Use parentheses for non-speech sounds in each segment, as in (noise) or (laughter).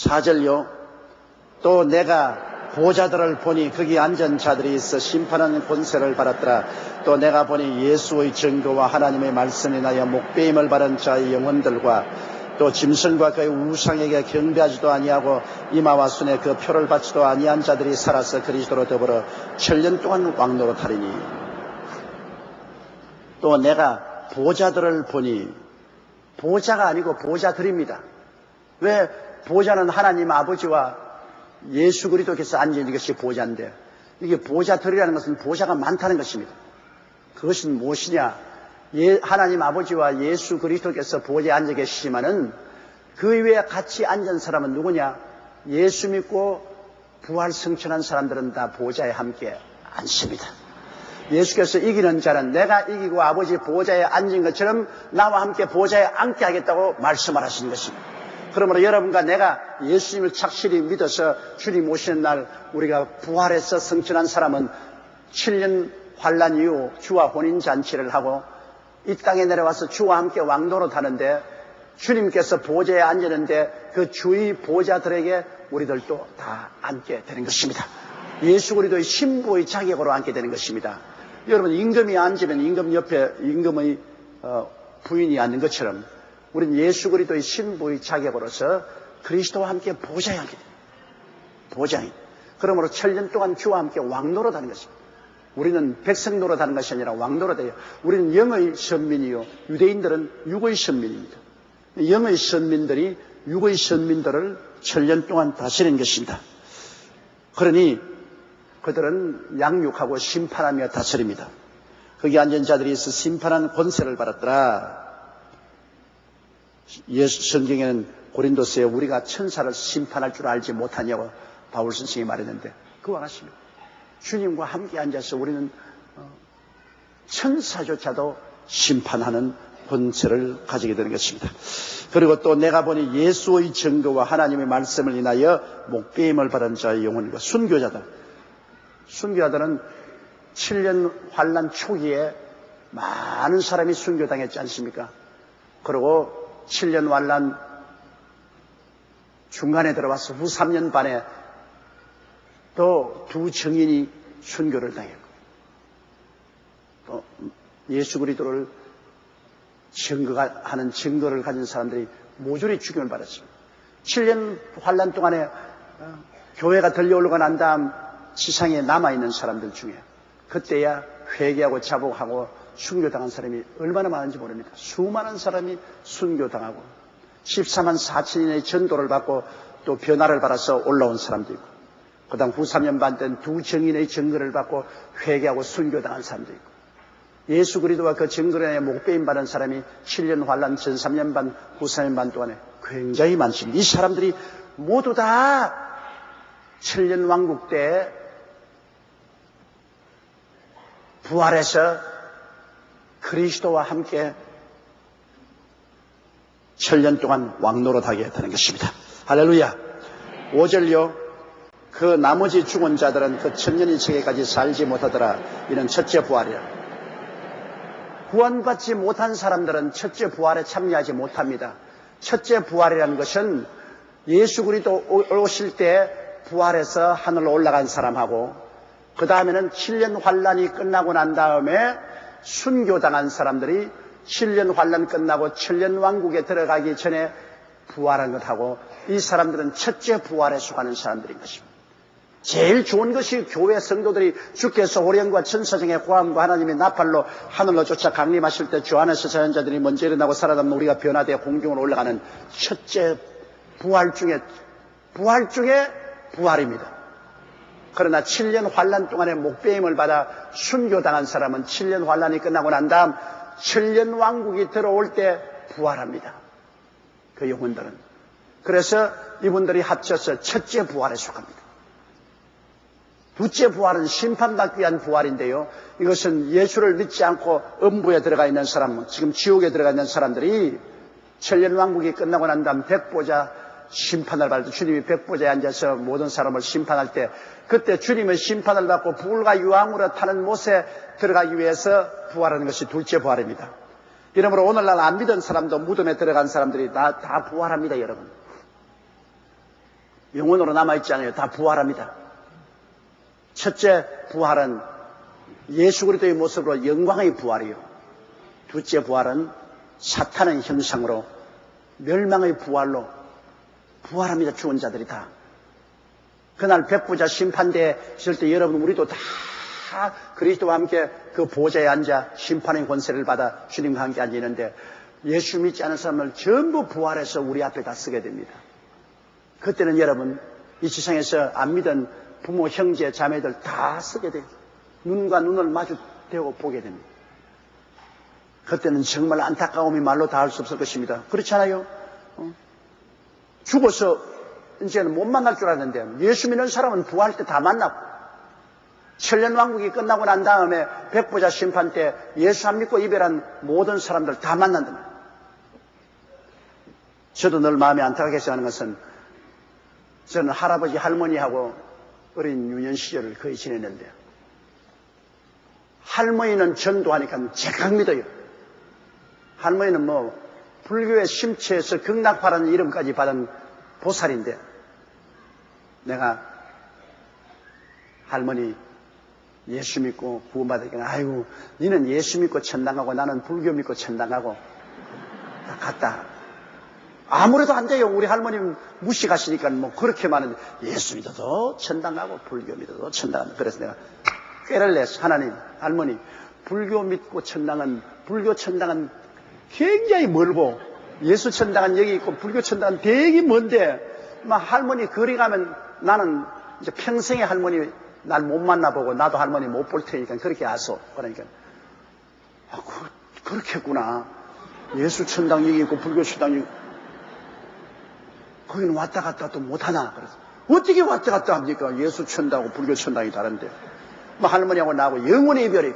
사절요. 또 내가 보자들을 보니 거기 앉은 자들이 있어 심판하는 권세를 받았더라. 또 내가 보니 예수의 증거와 하나님의 말씀이 나여 목배임을 받은 자의 영혼들과 또 짐승과 그의 우상에게 경배하지도 아니하고 이마와 순에 그 표를 받지도 아니한 자들이 살아서 그리스도로 더불어 천년 동안 왕노로 타리니 또 내가 보자들을 보니 보자가 아니고 보자들입니다. 왜 보자는 하나님 아버지와 예수 그리스도께서 앉은 것이 보자인데 이게 보자들이라는 것은 보자가 많다는 것입니다. 그것은 무엇이냐? 예, 하나님 아버지와 예수 그리스도께서 보좌에 앉아 계시지만은 그 위에 같이 앉은 사람은 누구냐? 예수 믿고 부활 성천한 사람들은 다 보좌에 함께 앉습니다. 예수께서 이기는 자는 내가 이기고 아버지 보좌에 앉은 것처럼 나와 함께 보좌에 앉게 하겠다고 말씀하시는 것입니다. 그러므로 여러분과 내가 예수님을 착실히 믿어서 주님 오시는 날 우리가 부활해서 성천한 사람은 7년 환란 이후 주와 혼인 잔치를 하고 이 땅에 내려와서 주와 함께 왕도로 타는데 주님께서 보좌에 앉았는데 그 주의 보좌들에게 우리들도 다 앉게 되는 것입니다. 예수 그리도의 신부의 자격으로 앉게 되는 것입니다. 여러분 임금이 앉으면 임금 옆에 임금의 어, 부인이 앉는 것처럼 우리는 예수 그리도의 신부의 자격으로서 그리스도와 함께 앉게 됩니다. 보좌에. 그러므로 천년 동안 주와 함께 왕노로 다는 것입니다. 우리는 백성 노릇하는 것이 아니라 왕 노릇해요. 우리는 영의 선민이요. 유대인들은 육의 선민입니다. 영의 선민들이 육의 선민들을 천년 동안 다스린 것입니다. 그러니 그들은 양육하고 심판하며 다스립니다. 거기 앉은 자들이 있어 심판한 권세를 받았더라. 예수 성경에는 고린도서에 우리가 천사를 심판할 줄 알지 못하냐고 바울 선생이 말했는데 그와 같습니다. 주님과 함께 앉아서 우리는 어, 천사조차도 심판하는 권세를 가지게 되는 것입니다. 그리고 또 내가 보니 예수의 증거와 하나님의 말씀을 인하여 목배임을 받은 자의 영혼과 순교자들. 순교자들은 7년 환란 초기에 많은 사람이 순교당했지 않습니까? 그리고 7년 환란 중간에 들어와서 후 3년 반에 또 두 증인이 순교를 당했고 또 예수 그리스도를 증거하는 증거를 가진 사람들이 모조리 죽임을 받았습니다. 7년 환란 동안에 어, 교회가 들려올라가 난 다음 지상에 남아있는 사람들 중에 그때야 회개하고 자복하고 순교당한 사람이 얼마나 많은지 모릅니다. 수많은 사람이 순교당하고 14만 4천인의 전도를 받고 또 변화를 받아서 올라온 사람도 있고 그 다음 후 3년 반 때는 두 정인의 증거를 받고 회개하고 순교당한 사람도 있고 예수 그리스도와 그 증거에 목배임 받은 사람이 7년 환란 전 3년 반, 후 3년 반 동안에 굉장히 많습니다. 이 사람들이 모두 다 7년 왕국 때 부활해서 그리스도와 함께 7년 동안 왕노릇하게 되는 것입니다. 할렐루야. 5절요. 그 나머지 죽은 자들은 그 천년이 세계까지 살지 못하더라. 이는 첫째 부활이라. 구원받지 못한 사람들은 첫째 부활에 참여하지 못합니다. 첫째 부활이라는 것은 예수 그리도 오실 때 부활해서 하늘로 올라간 사람하고 그 다음에는 7년 환란이 끝나고 난 다음에 순교당한 사람들이 7년 환란 끝나고 7년 왕국에 들어가기 전에 부활한 것하고 이 사람들은 첫째 부활에 속하는 사람들인 것입니다. 제일 좋은 것이 교회 성도들이 주께서 호령과 천사정의 호함과 하나님의 나팔로 하늘로 쫓아 강림하실 때 주 안에서 자연자들이 먼저 일어나고 살아남는 우리가 변화되어 공중으로 올라가는 첫째 부활 중에 부활 중에 부활입니다. 그러나 7년 환란 동안에 목배임을 받아 순교당한 사람은 7년 환란이 끝나고 난 다음 7년 왕국이 들어올 때 부활합니다. 그 영혼들은. 그래서 이분들이 합쳐서 첫째 부활에 속합니다. 둘째 부활은 심판받기 위한 부활인데요. 이것은 예수를 믿지 않고 음부에 들어가 있는 사람, 지금 지옥에 들어가 있는 사람들이 천년 왕국이 끝나고 난 다음 백보자 심판을 받을 때 주님이 백보자에 앉아서 모든 사람을 심판할 때 그때 주님의 심판을 받고 불과 유황으로 타는 못에 들어가기 위해서 부활하는 것이 둘째 부활입니다. 이러므로 오늘날 안 믿은 사람도 무덤에 들어간 사람들이 다, 다 부활합니다, 여러분. 영원으로 남아있잖아요. 다 부활합니다. 첫째 부활은 예수 그리스도의 모습으로 영광의 부활이요. 둘째 부활은 사탄의 형상으로 멸망의 부활로 부활합니다. 죽은 자들이 다. 그날 백부자 심판대에 있을 때 여러분 우리도 다 그리스도와 함께 그 보좌에 앉아 심판의 권세를 받아 주님과 함께 앉아있는데 예수 믿지 않은 사람을 전부 부활해서 우리 앞에 다 쓰게 됩니다. 그때는 여러분 이 지상에서 안 믿은 부모, 형제, 자매들 다 쓰게 돼요. 눈과 눈을 마주 대고 보게 됩니다. 그때는 정말 안타까움이 말로 다 할 수 없을 것입니다. 그렇지 않아요? 어? 죽어서 이제는 못 만날 줄 알았는데 예수 믿는 사람은 부활 때 다 만나고 천년 왕국이 끝나고 난 다음에 백보자 심판 때 예수 안 믿고 이별한 모든 사람들 다 만난다. 저도 늘 마음이 안타깝게 하는 것은 저는 할아버지 할머니하고 어린 유년 시절을 거의 지냈는데 할머니는 전도하니까 제각 믿어요. 할머니는 뭐 불교의 심취에서 극락파라는 이름까지 받은 보살인데 내가 할머니 예수 믿고 구원받으니까 아이고 니는 예수 믿고 천당하고 나는 불교 믿고 천당하고 같다. 아무래도 안 돼요. 우리 할머님 무식하시니까 뭐 그렇게 많은데 예수 믿어도 천당하고 불교 믿어도 천당한다. 그래서 내가 꾀를 냈어. 하나님, 할머니, 불교 믿고 천당은 불교 천당은 굉장히 멀고 예수 천당은 여기 있고 불교 천당은 되게 먼데? 막 할머니 거리 가면 나는 이제 평생에 할머니 날 못 만나보고 나도 할머니 못 볼 테니까 그렇게 와서 그러니까. 아, 그, 그렇겠구나. 예수 천당 여기 있고 불교 천당 여기 거기는 왔다 갔다 또 못하나? 그래서 어떻게 왔다 갔다 합니까? 예수 천당하고 불교 천당이 다른데. 뭐 할머니하고 나하고 영원히 이별이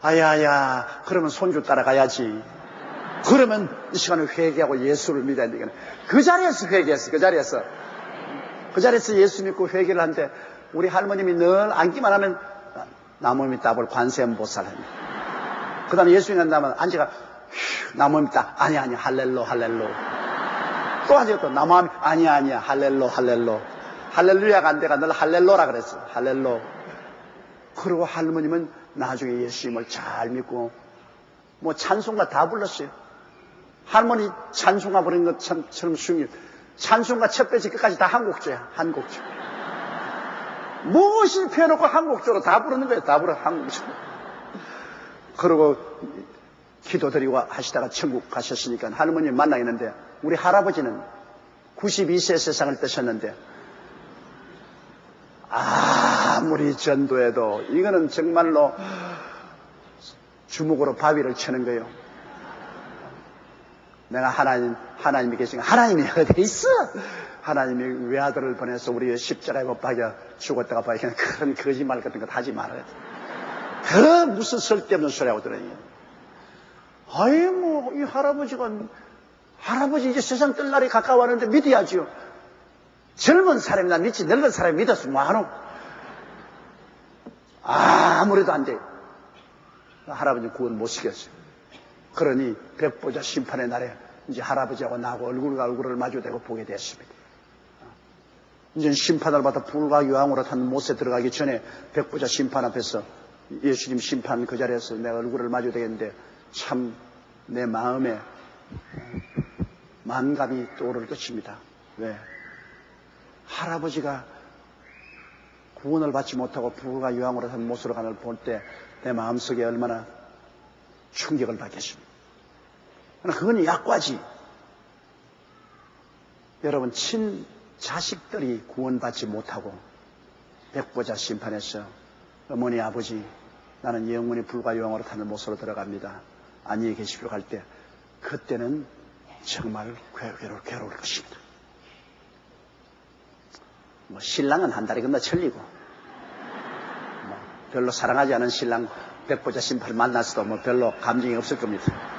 아야야 그러면 손주 따라가야지 그러면 이 시간에 회개하고 예수를 믿어야 되겠네. 그 자리에서 회개했어 그 자리에서. 그 자리에서 예수 믿고 회개를 하는데 우리 할머님이 늘 앉기만 하면 나무 밑 답을 관세음보살 합니다 그 다음에 예수 믿는 다음에 앉아가 나무 밑 답, 아니 아니 할렐로 할렐로 또 하죠 또 나무 아니야 아니야 할렐로 할렐로 할렐루야가 안 돼가 늘 할렐로라 그랬어. 할렐로 그리고 할머님은 나중에 예수님을 잘 믿고 뭐 찬송가 다 불렀어요. 할머니 찬송가 부르는 것처럼 쉬운 찬송가 첫 배지 끝까지 다한 곡조야. 한 곡조. 무엇을 펴놓고 한 곡조로 다 부르는 거예요. 다 불러 한 곡조. 그리고 기도드리고 하시다가 천국 가셨으니까 할머님 만나겠는데 우리 할아버지는 92세 세상을 떠셨는데 아무리 전도해도 이거는 정말로 주먹으로 바위를 치는 거예요. 내가 하나님, 하나님이 계시니까 하나님이 어디 있어? 하나님이 외아들을 보내서 우리 십자가에 못 박여 죽었다가 박여 그런 거짓말 같은 거 하지 말아야 돼. 그 무슨 쓸데없는 소리 하고 들어요. 아이 뭐 이 할아버지가 할아버지 이제 세상 뜰 날이 가까워하는데 믿어야지요. 젊은 사람이 나 믿지 늙은 사람이 믿었으면 뭐하노? 아무래도 안 돼. 할아버지 구원 못 시켰어요. 그러니 백보자 심판의 날에 이제 할아버지하고 나하고 얼굴과 얼굴을 마주대고 보게 됐습니다. 이제 심판을 받아 불과 유황으로 탄 못에 들어가기 전에 백보자 심판 앞에서 예수님 심판 그 자리에서 내 얼굴을 마주대겠는데 참 내 마음에 만감이 떠오를 것입니다. 왜? 할아버지가 구원을 받지 못하고 불과 유황으로 산 못으로 가는 볼때 내 마음속에 얼마나 충격을 받겠습니까? 그러나 그건 약과지. 여러분, 친 자식들이 구원받지 못하고 백보자 심판에서 어머니, 아버지, 나는 영원히 불과 유황으로 타는 못으로 들어갑니다. 안녕히 계십시오 할 때, 그때는 정말 괴로울, 괴로울 것입니다. 뭐 신랑은 한 달이 건너 천리고 뭐 별로 사랑하지 않은 신랑 백보자 심판을 만났어도 뭐 별로 감정이 없을 겁니다.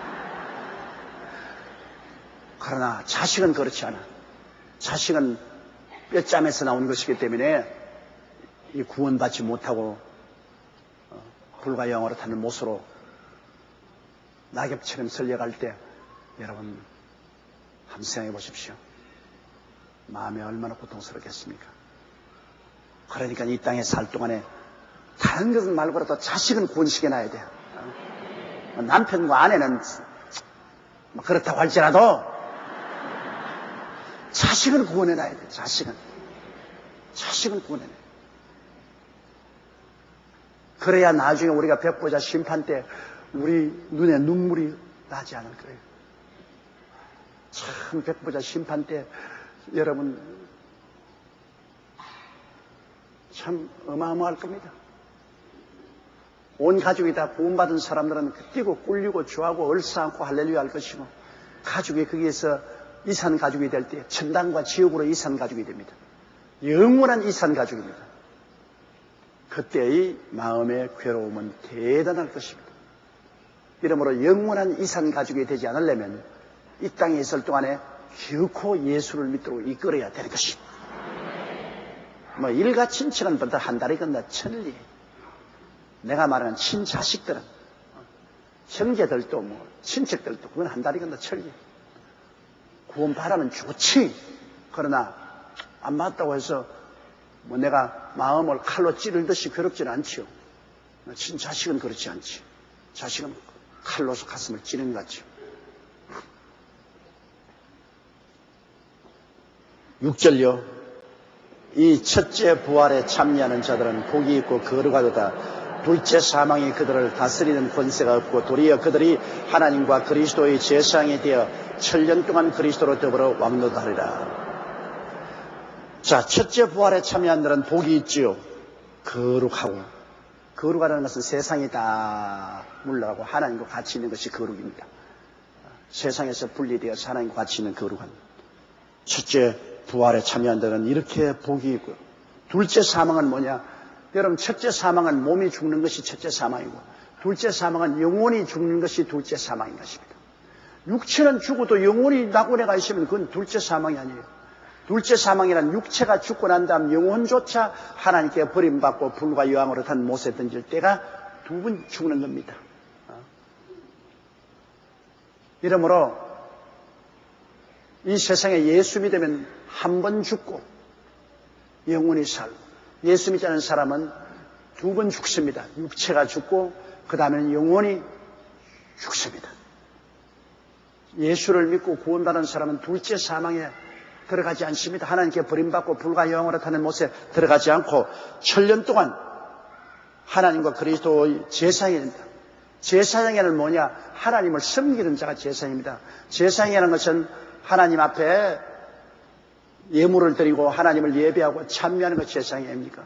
그러나 자식은 그렇지 않아. 자식은 뼈짬에서 나온 것이기 때문에 이 구원받지 못하고 어, 불과 영어로 타는 못으로 낙엽처럼 설려갈 때 여러분 한번 생각해 보십시오. 마음이 얼마나 고통스럽겠습니까? 그러니까 이 땅에 살 동안에 다른 것은 말고라도 자식은 구원시켜놔야 돼요. 어? 남편과 아내는 뭐 그렇다고 할지라도 자식은 구원해 놔야 돼. 자식은. 자식은 구원해놔야 돼. 그래야 나중에 우리가 백보자 심판 때 우리 눈에 눈물이 나지 않을 거예요. 참 백보자 심판 때 여러분 참 어마어마할 겁니다. 온 가족이 다 구원받은 사람들은 뛰고 꿀리고 좋아하고 얼싸안고 할렐루야 할 것이고 가족이 거기에서 이산 가족이 될 때 천당과 지옥으로 이산 가족이 됩니다. 영원한 이산 가족입니다. 그때의 마음의 괴로움은 대단할 것입니다. 이러므로 영원한 이산 가족이 되지 않으려면 이 땅에 있을 동안에 결코 예수를 믿도록 이끌어야 되는 것입니다. 뭐 일가 친척은 벌써 한 달이 건너 천리. 내가 말하는 친자식들은 형제들도 뭐 친척들도 그건 한 달이 건너 천리. 구원 바라면 좋지. 그러나 안 맞다고 해서 뭐 내가 마음을 칼로 찌르듯이 괴롭지는 않지요. 친 자식은 그렇지 않지. 자식은 칼로서 가슴을 찌르는 것 같죠. 6절요. 이 첫째 부활에 참여하는 자들은 복이 있고 거룩하도다. 둘째 사망이 그들을 다스리는 권세가 없고 도리어 그들이 하나님과 그리스도의 제상이 되어 천년 동안 그리스도로 더불어 왕노하리라. 자, 첫째 부활에 참여한 자들은 복이 있지요. 거룩하고. 거룩하다는 것은 세상이 다 물러가고 하나님과 같이 있는 것이 거룩입니다. 세상에서 분리되어서 하나님과 같이 있는 거룩한. 첫째 부활에 참여한다는 이렇게 복이 있고요. 둘째 사망은 뭐냐? 여러분, 첫째 사망은 몸이 죽는 것이 첫째 사망이고, 둘째 사망은 영혼이 죽는 것이 둘째 사망인 것입니다. 육체는 죽어도 영혼이 낙원에 있으면 그건 둘째 사망이 아니에요. 둘째 사망이란 육체가 죽고 난 다음 영혼조차 하나님께 버림받고 불과 여왕으로 탄 못에 던질 때가 두 번 죽는 겁니다. 어? 이러므로 이 세상에 예수 믿으면 한 번 죽고 영혼이 살고 예수 믿지 않은 사람은 두 번 죽습니다. 육체가 죽고 그 다음에는 영혼이 죽습니다. 예수를 믿고 구원받은 사람은 둘째 사망에 들어가지 않습니다. 하나님께 버림받고 불과 여왕으로 타는 못에 들어가지 않고 천년 동안 하나님과 그리스도의 제사장이 됩니다. 제사장에는 뭐냐? 하나님을 섬기는 자가 제사장입니다. 제사장이라는 것은 하나님 앞에 예물을 드리고 하나님을 예배하고 참여하는 것 제사장이 아닙니까?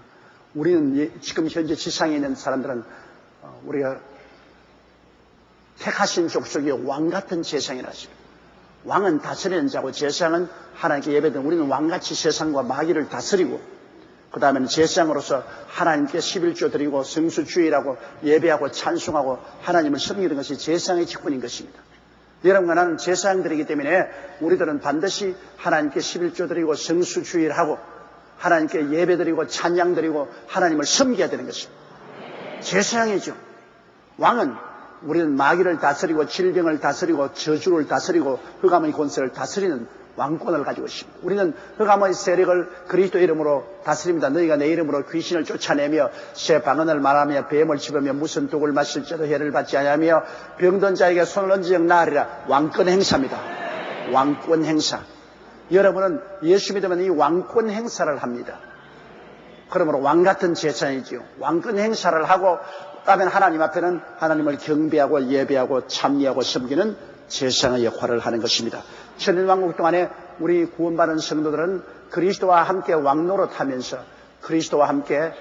우리는 예, 지금 현재 지상에 있는 사람들은 어, 우리가 택하신 족속의 왕 같은 제사장이라 하십니다. 왕은 다스리는 자고 제사장은 하나님께 예배드는 우리는 왕같이 세상과 마귀를 다스리고 그 다음에는 제사장으로서 하나님께 11조 드리고 성수주의라고 예배하고 찬송하고 하나님을 섬기는 것이 제사장의 직분인 것입니다. 여러분과 나는 제사장들이기 때문에 우리들은 반드시 하나님께 11조 드리고 성수주의를 하고 하나님께 예배 드리고 찬양 드리고 하나님을 섬겨야 되는 것입니다. 제사장이죠. 왕은 우리는 마귀를 다스리고 질병을 다스리고 저주를 다스리고 흑암의 권세를 다스리는 왕권을 가지고 있습니다. 우리는 흑암의 세력을 그리스도 이름으로 다스립니다. 너희가 내 이름으로 귀신을 쫓아내며 새 방언을 말하며 뱀을 집으며 무슨 독을 마실지도 해를 받지 않으며 병든 자에게 손을 얹으며 나으리라 왕권 행사입니다. 왕권 행사. 여러분은 예수 믿으면 이 왕권 행사를 합니다. 그러므로 왕 같은 제사이지요. 왕권 행사를 하고 그다음에 하나님 앞에는 하나님을 경배하고 예배하고 참여하고 섬기는 제사장의 역할을 하는 것입니다. 천일왕국 동안에 우리 구원받은 성도들은 그리스도와 함께 왕노릇하면서 그리스도와 함께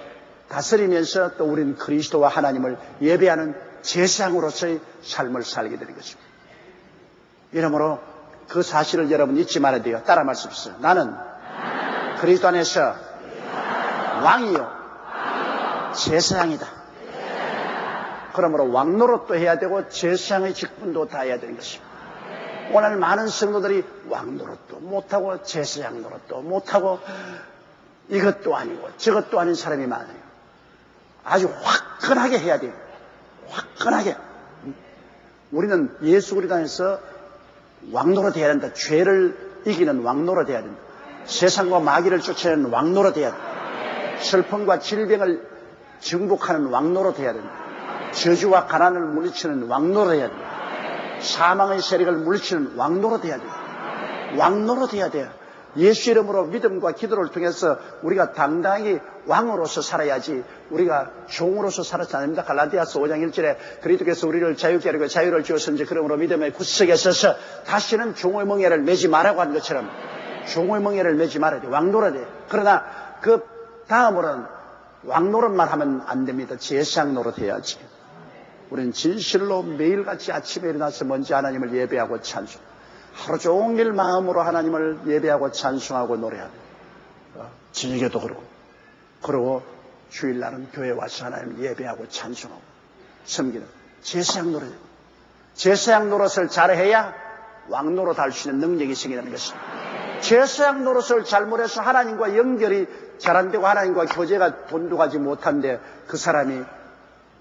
다스리면서 또 우리는 그리스도와 하나님을 예배하는 제사장으로서의 삶을 살게 되는 것입니다. 이러므로 그 사실을 여러분 잊지 말아야 돼요. 따라 말씀하세요. 나는 그리스도 안에서 왕이요. 제사장이다. 그러므로 왕노릇도 해야 되고 제사장의 직분도 다 해야 되는 것입니다. 오늘 많은 성도들이 왕노릇도 못하고 제사장 노릇도 못하고 이것도 아니고 저것도 아닌 사람이 많아요. 아주 화끈하게 해야 돼요. 화끈하게. 우리는 예수 그리스도 안에서 왕노릇 해야 된다. 죄를 이기는 왕노릇 해야 된다. 세상과 마귀를 쫓아내는 왕노로 돼야 돼. 슬픔과 질병을 정복하는 왕노로 돼야 된다. 저주와 가난을 물리치는 왕노로 돼야 된다. 사망의 세력을 물리치는 왕노로 돼야 된다. 왕노로 돼야 돼요. 예수 이름으로 믿음과 기도를 통해서 우리가 당당히 왕으로서 살아야지 우리가 종으로서 살았지 않습니다. 갈라디아서 5장 1절에 그리스도께서 우리를 자유케 하고 자유를 주었은지 그러므로 믿음의 구석에 서서 다시는 종의 멍에를 매지 말라고 하는 것처럼 종의 멍에를 매지 말아야 돼. 왕노라 돼. 그러나 그 다음으로는 왕노릇만 하면 안 됩니다. 제상 노릇 해야지. 우리는 진실로 매일같이 아침에 일어나서 먼저 하나님을 예배하고 찬송. 하루 종일 마음으로 하나님을 예배하고 찬송하고 노래하고 어, 저녁에도 그러고 그러고 주일날은 교회 와서 하나님을 예배하고 찬송하고 섬기는 제사양 노래 제사양 노릇을 잘해야 왕노로 달수 있는 능력이 생기는 것입니다. 제사양 노릇을 잘못해서 하나님과 연결이 잘 안 되고 하나님과 교제가 돈독하지 못한데 그 사람이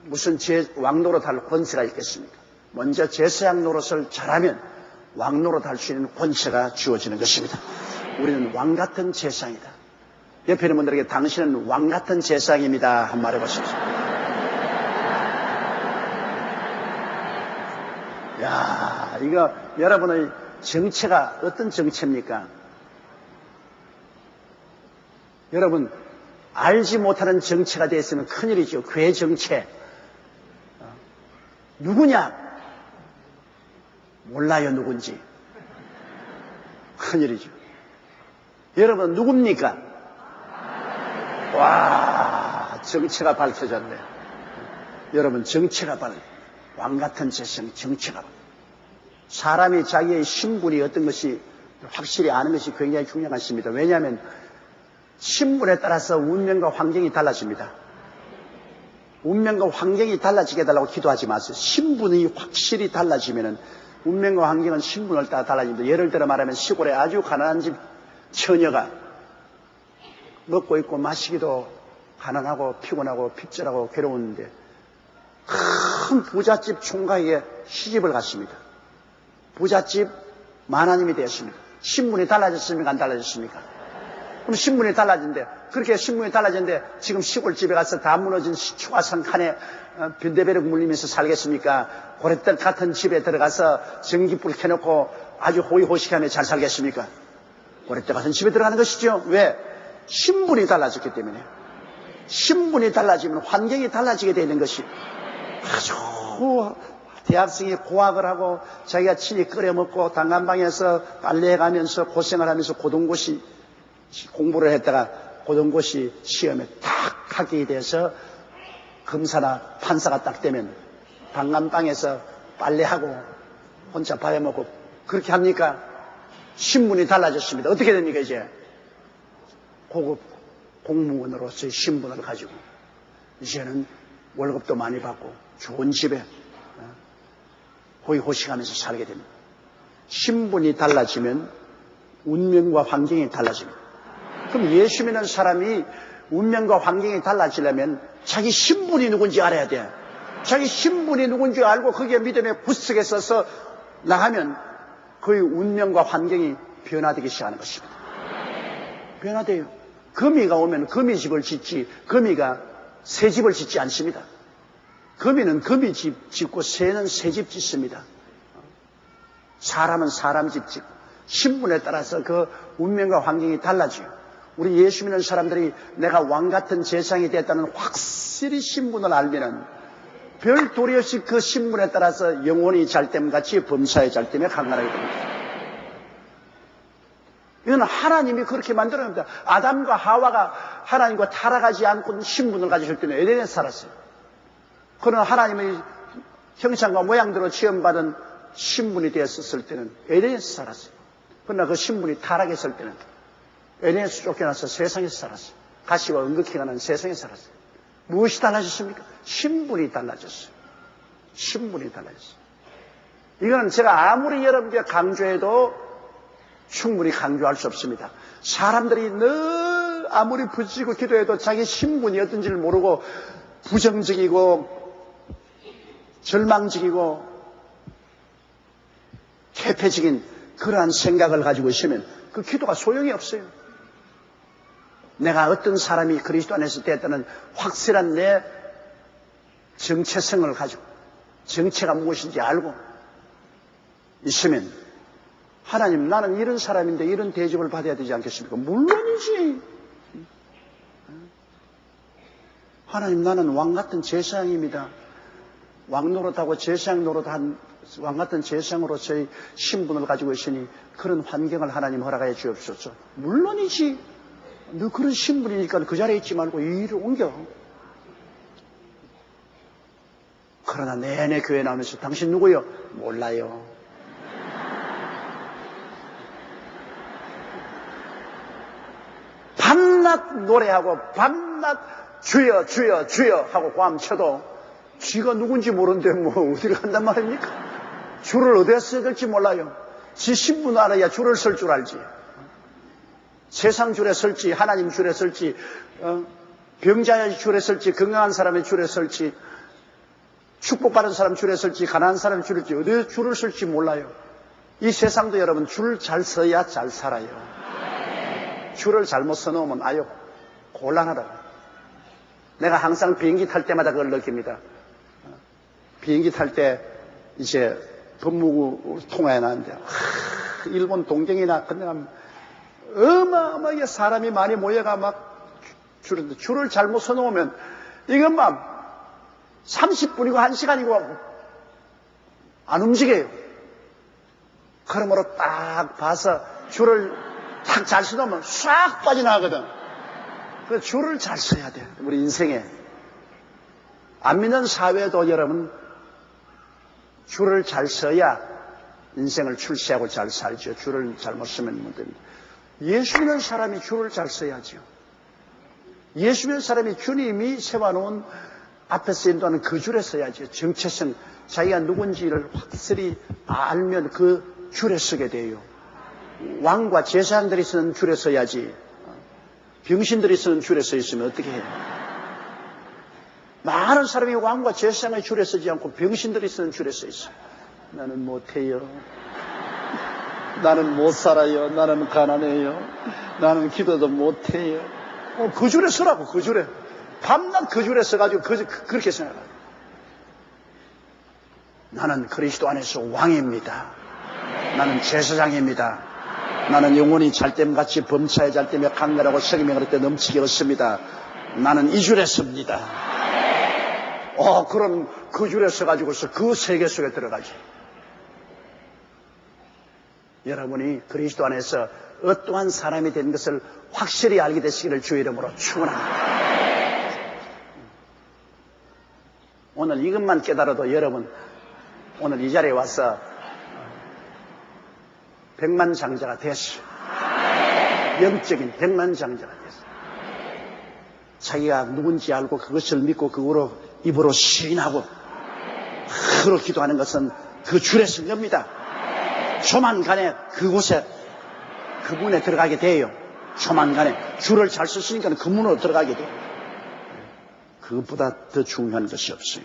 무슨 제 왕노로 달 권세가 있겠습니까? 먼저 제사양 노릇을 잘하면 왕노로 달 수 있는 권세가 주어지는 것입니다. 우리는 왕 같은 제상이다. 옆에 있는 분들에게 당신은 왕 같은 제상입니다. 한 말 해보십시오. 야, 이거 여러분의 정체가 어떤 정체입니까? 여러분, 알지 못하는 정체가 되었으면 큰일이죠. 괴 정체. 어, 누구냐? 몰라요, 누군지. 큰일이죠. 여러분, 누굽니까? 와, 정체가 밝혀졌네. 여러분, 정체가 밝, 왕 같은 재성, 정체가 밝. 사람이 자기의 신분이 어떤 것이 확실히 아는 것이 굉장히 중요한 것입니다. 왜냐하면 신분에 따라서 운명과 환경이 달라집니다. 운명과 환경이 달라지게 달라고 기도하지 마세요. 신분이 확실히 달라지면은 운명과 환경은 신분을 따라 달라집니다. 예를 들어 말하면 시골에 아주 가난한 집 처녀가 먹고 있고 마시기도 가난하고 피곤하고 핍절하고 괴로운데 큰 부잣집 총각에게 시집을 갔습니다. 부잣집 만화님이 되었습니다. 신분이 달라졌습니까? 안 달라졌습니까? 그럼 신분이 달라진대. 그렇게 신분이 달라졌는데 지금 시골집에 가서 다 무너진 추가산 칸에 어, 변대배를 물리면서 살겠습니까? 고래떡 같은 집에 들어가서 전기불 켜놓고 아주 호의호식하며 잘 살겠습니까? 고래떡 같은 집에 들어가는 것이죠. 왜? 신분이 달라졌기 때문에. 신분이 달라지면 환경이 달라지게 되는 것이 아주 대학생이 고학을 하고 자기가 친히 끓여 먹고 당간방에서 빨래해가면서 고생을 하면서 고등고시 공부를 했다가 고등고시 시험에 딱 하게 돼서 검사나 판사가 딱 되면 방간방에서 빨래하고 혼자 밥해 먹고 그렇게 합니까? 신분이 달라졌습니다. 어떻게 됩니까 이제? 고급 공무원으로서의 신분을 가지고 이제는 월급도 많이 받고 좋은 집에 어, 호의호식하면서 살게 됩니다. 신분이 달라지면 운명과 환경이 달라집니다. 그럼 예수 믿는 사람이 운명과 환경이 달라지려면 자기 신분이 누군지 알아야 돼. 자기 신분이 누군지 알고 거기에 믿음의 구석에 서서 나가면 그의 운명과 환경이 변화되기 시작하는 것입니다. 변화돼요. 거미가 오면 거미 집을 짓지 거미가 새 집을 짓지 않습니다. 거미는 거미 집 짓고 새는 새 집 짓습니다. 사람은 사람 집 짓고 신분에 따라서 그 운명과 환경이 달라져요. 우리 예수 믿는 사람들이 내가 왕 같은 재상이 됐다는 확실히 신분을 알면은 별 도리 없이 그 신분에 따라서 영혼이 잘됨 같이 범사의 잘됨에 강간하게 됩니다. 이건 하나님이 그렇게 만들어냅니다. 아담과 하와가 하나님과 타락하지 않고 신분을 가지실 때는 에덴에 살았어요. 그러나 하나님의 형상과 모양대로 지원받은 신분이 되었을 때는 에덴에서 살았어요. 그러나 그 신분이 타락했을 때는 에덴에서 쫓겨나서 세상에서 살았어요. 가시와 은극히 가는 세상에서 살았어요. 무엇이 달라졌습니까? 신분이 달라졌어요. 신분이 달라졌어요. 이거는 제가 아무리 여러분께 강조해도 충분히 강조할 수 없습니다. 사람들이 늘 아무리 부지고 기도해도 자기 신분이 어떤지를 모르고 부정적이고 절망적이고 개폐적인 그러한 생각을 가지고 있으면 그 기도가 소용이 없어요. 내가 어떤 사람이 그리스도 안에서 됐다는 확실한 내 정체성을 가지고 정체가 무엇인지 알고 있으면 하나님 나는 이런 사람인데 이런 대접을 받아야 되지 않겠습니까? 물론이지. 하나님 나는 왕 같은 제사장입니다. 왕 노릇하고 제사장 노릇한 왕 같은 제사장으로 저희 신분을 가지고 있으니 그런 환경을 하나님 허락하여 주옵소서. 물론이지. 너 그런 신분이니까 그 자리에 있지 말고 이 일을 옮겨. 그러나 내내 교회 나오면서 당신 누구요? 몰라요. (laughs) 밤낮 노래하고 밤낮 주여 주여 주여 하고 꽝쳐도 쥐가 누군지 모르는데 뭐 어디를 간단 말입니까? 줄을 어디에 써야 될지 몰라요. 지 신분 알아야 줄을 설줄 알지. 세상 줄에 설지 하나님 줄에 설지 어? 병자의 줄에 설지 건강한 사람의 줄에 설지 축복받은 사람 줄에 설지 가난한 사람 줄에 설지 어디에 줄을 설지 몰라요. 이 세상도 여러분 줄잘 서야 잘 살아요. 줄을 잘못 서놓으면 아유 곤란하다. 내가 항상 비행기 탈 때마다 그걸 느낍니다. 비행기 탈 때 이제 법무부 통화에 나는데 하, 일본 동경이나 그냥 어마어마하게 사람이 많이 모여가 막 줄인데 줄을 잘못 서놓으면 이것만 30분이고 1시간이고 안 움직여요. 그러므로 딱 봐서 줄을 딱잘 서놓으면 싹 빠져나가거든. 그 줄을 잘 서야 돼. 우리 인생에. 안 믿는 사회도 여러분 줄을 잘 서야 인생을 출세하고 잘 살죠. 줄을 잘못 쓰면 못 됩니다. 예수 믿는 사람이 줄을 잘 써야죠. 예수 믿는 사람이 주님이 세워놓은 앞에서 인도하는 그 줄에 서야죠. 정체성, 자기가 누군지를 확실히 알면 그 줄에 서게 돼요. 왕과 제사장들이 쓰는 줄에 서야지. 병신들이 쓰는 줄에 서 있으면 어떻게 해요? 많은 사람이 왕과 제사장의 줄에 서지 않고 병신들이 쓰는 줄에 서 있어요. 나는 못해요. 나는 못 살아요. 나는 가난해요. 나는 기도도 못해요. 어, 그 줄에 서라고, 그 줄에. 밤낮 그 줄에 서가지고 그, 그, 그렇게 생각해요. 나는 그리스도 안에서 왕입니다. 나는 제사장입니다. 나는 영원히 잘됨같이 범차에 잘됨에 강렬하고 성임에 그럴 때 넘치게 얻습니다. 나는 이 줄에 섭니다. 어, 그럼 그 줄에 서가지고서 그 세계 속에 들어가지. 여러분이 그리스도 안에서 어떠한 사람이 된 것을 확실히 알게 되시기를 주의 이름으로 축원합니다. 오늘 이것만 깨달아도 여러분 오늘 이 자리에 와서 백만 장자가 됐어. 영적인 백만 장자가 됐어. 자기가 누군지 알고 그것을 믿고 그거로 입으로 시인하고 그로 기도하는 것은 그선 겁니다. 조만간에 그곳에 그 문에 들어가게 돼요. 조만간에 줄을 잘 쓰시니까 그 문으로 들어가게 돼요. 그것보다 더 중요한 것이 없어요.